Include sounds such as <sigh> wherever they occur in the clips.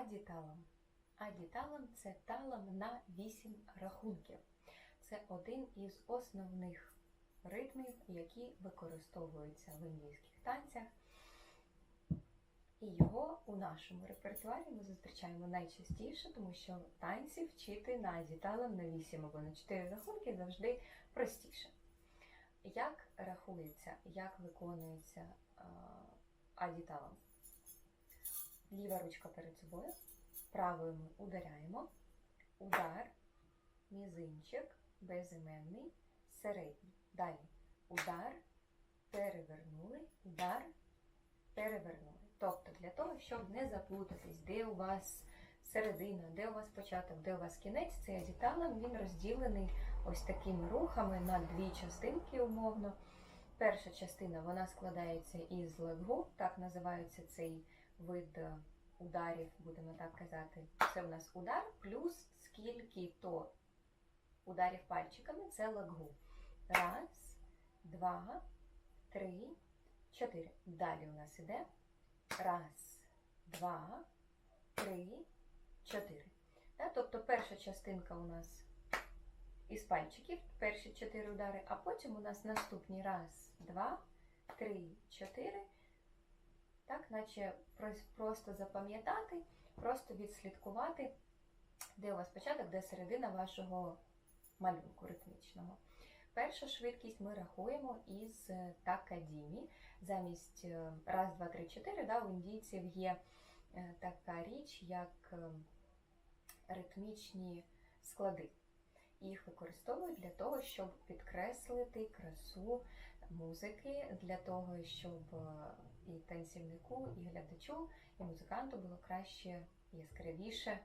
адіталом. Адіталом це талом на 8 рахунків. Це один із основних ритмів, які використовуються в індійських танцях. І його у нашому репертуарі ми зустрічаємо найчастіше, тому що танці вчити на адіталом на 8 або на 4 рахунки завжди простіше. Як рахується, як виконується адіталом? Ліва ручка перед собою, правою ми ударяємо, удар, мізинчик, безіменний, середній. Далі удар, перевернули, удар, перевернули. Тобто для того, щоб не заплутатись, де у вас середина, де у вас початок, де у вас кінець, цей адіталом він розділений ось такими рухами на дві частинки умовно. Перша частина вона складається із легу, так називається цей вид е, ударів, будемо так казати. Це у нас удар плюс скільки то ударів пальчиками це легу. Раз, два, три, чотири. Далі у нас іде раз, два, три, чотири. Тобто перша частинка у нас із пальчиків, перші чотири удари, а потім у нас наступні раз, два, три, чотири. Так, наче просто запам'ятати, просто відслідкувати, де у вас початок, де середина вашого малюнку ритмічного. Перша швидкість ми рахуємо із е, такадімі. Замість е, раз, два, три, чотири, да, у індійців є е, така річ, як е, ритмічні склади. Їх використовують для того, щоб підкреслити красу музики, для того, щоб е, і танцівнику, і глядачу, і музиканту було краще, яскравіше, е,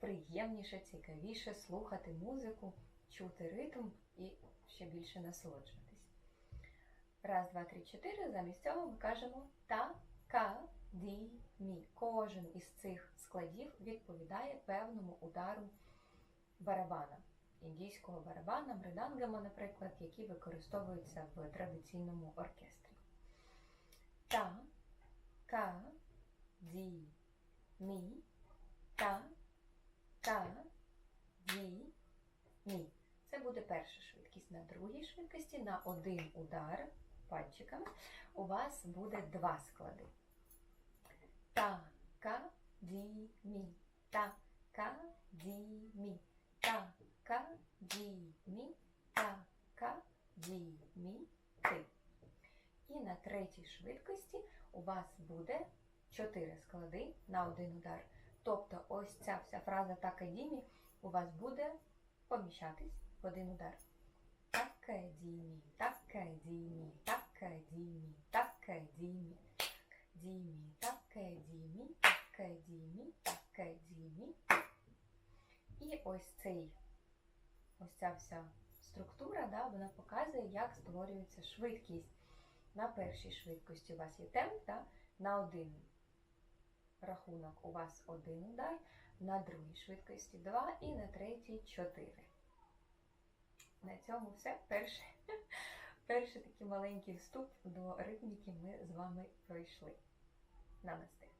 приємніше, цікавіше слухати музику, чути ритм і ще більше насолоджуватись. Раз, два, три, чотири. Замість цього ми кажемо та, ка, ді, мі. Кожен із цих складів відповідає певному удару барабана, індійського барабана, мридангама, наприклад, які використовуються в традиційному оркестрі. Та, ка, ді, мі, та, ка, ді, мі. Це буде перша швидкість. На другій швидкості на один удар пальчиками у вас буде два склади. Та, ка, ді, мі. Та, ка, ді, мі. Та, ка, ді, мі. Та, ка, ді, мі, ти. І на третій швидкості у вас буде чотири склади на один удар. Тобто ось ця вся фраза такадімі у вас буде поміщатись в один удар. Такадімі, такадімі, такадімі, такадімі, дімі, такадімі, такадімі, такадімі. І ось цей, ось ця вся структура, да, вона показує, як створюється швидкість. На першій швидкості у вас є темп, да, на один рахунок у вас один удар, на другій швидкості 2 і на третій 4. На цьому все. Перший, <laughs> перший такий маленький вступ до ритміки ми з вами пройшли. Намасте.